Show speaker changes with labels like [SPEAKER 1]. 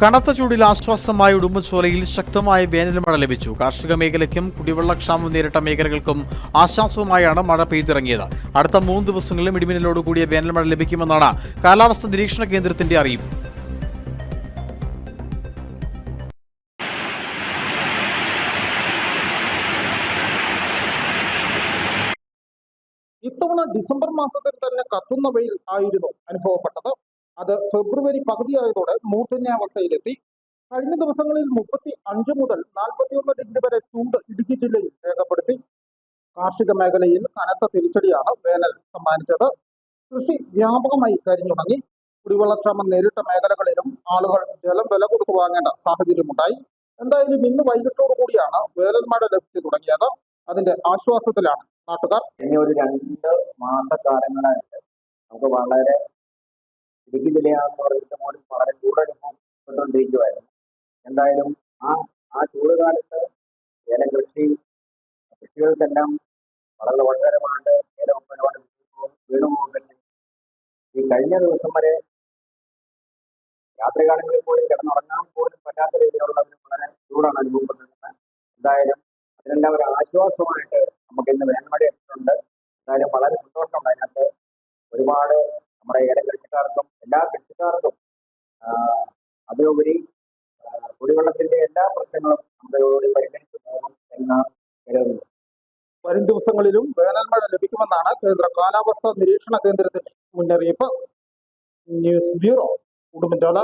[SPEAKER 1] കനത്ത ചൂടിൽ ആശ്വാസമായ ഉടുമ്പൻചോലയിൽ ശക്തമായ വേനൽ മഴ ലഭിച്ചു. കാർഷിക മേഖലയ്ക്കും കുടിവെള്ളക്ഷാമം നേരിട്ട മേഖലകൾക്കും ആശ്വാസവുമായാണ് മഴ പെയ്തിറങ്ങിയത്. അടുത്ത മൂന്ന് ദിവസങ്ങളിലും ഇടിമിന്നലോട് കൂടിയ വേനൽ മഴ ലഭിക്കുമെന്നാണ് കാലാവസ്ഥാ നിരീക്ഷണ കേന്ദ്രത്തിന്റെ അറിയിപ്പ്.
[SPEAKER 2] ഇത്തവണ ഡിസംബർ മാസത്തിൽ തന്നെ കത്തുന്ന വെയിൽ ആയിരുന്നു അനുഭവപ്പെട്ടത്. അത് ഫെബ്രുവരി പകുതിയായതോടെ മൂർധന്യാവസ്ഥയിലെത്തി. കഴിഞ്ഞ ദിവസങ്ങളിൽ മുപ്പത്തി അഞ്ച് മുതൽ നാൽപ്പത്തിയൊന്ന് ഡിഗ്രി വരെ ചൂട് ഇടുക്കി ജില്ലയിൽ രേഖപ്പെടുത്തി. കാർഷിക മേഖലയിൽ കനത്ത തിരിച്ചടിയാണ് വേനൽ സമ്മാനിച്ചത്. കൃഷി വ്യാപകമായി കരിഞ്ഞുണങ്ങി. കുടിവെള്ളക്ഷാമം നേരിട്ട മേഖലകളിലും ആളുകൾ ജലം വില കൊടുത്തു വാങ്ങേണ്ട സാഹചര്യമുണ്ടായി. എന്തായാലും ഇന്ന് വൈകിട്ടോടു കൂടിയാണ് വേനൽ മഴ ലഭിച്ചു തുടങ്ങിയത്. അതിന്റെ ആശ്വാസത്തിലാണ് നാട്ടുകാർ.
[SPEAKER 3] ഇനി ഒരു രണ്ട് മാസക്കാലങ്ങളായിട്ട് നമുക്ക് വളരെ ഇടുക്കി ജില്ലയാണെന്ന് പറയുന്നത് പോലും വളരെ ചൂടനുഭവപ്പെട്ടുകൊണ്ടിരിക്കുമായിരുന്നു എന്തായാലും ആ ആ ചൂട് കാലത്ത് ഏലകൃഷി കൃഷികൾക്കെല്ലാം വളരെ ദോഷകരമായിട്ട് ഏലം ഒരുപാട് വീണു ഈ കഴിഞ്ഞ ദിവസം വരെ രാത്രികാലങ്ങളിൽ പോലും കിടന്നുറങ്ങാൻ പോലും പറ്റാത്ത രീതിയിലുള്ള വളരെ ചൂടാണ് അനുഭവപ്പെട്ടിരുന്നത് എന്തായാലും അതിനെല്ലാം ഒരു ആശ്വാസമായിട്ട് നമുക്ക് ഇന്ന് വേനൽമഴ എത്തിയിട്ടുണ്ട്. എന്തായാലും വളരെ സന്തോഷമുണ്ട്. അതിനകത്ത് ഒരുപാട് നമ്മുടെ ഏല കൃഷിക്കാർക്കും എല്ലാ കൃഷിക്കാർക്കും അതിലുപരി കുടിവെള്ളത്തിന്റെ എല്ലാ പ്രശ്നങ്ങളും നമ്മുടെ പരിഹരിച്ചു പോകും എന്ന് കരുതുന്നു
[SPEAKER 2] വരും ദിവസങ്ങളിലും വേനൽ മഴ ലഭിക്കുമെന്നാണ് കേന്ദ്ര കാലാവസ്ഥാ നിരീക്ഷണ കേന്ദ്രത്തിന്റെ മുന്നറിയിപ്പ്. News bureau Udumbanchola.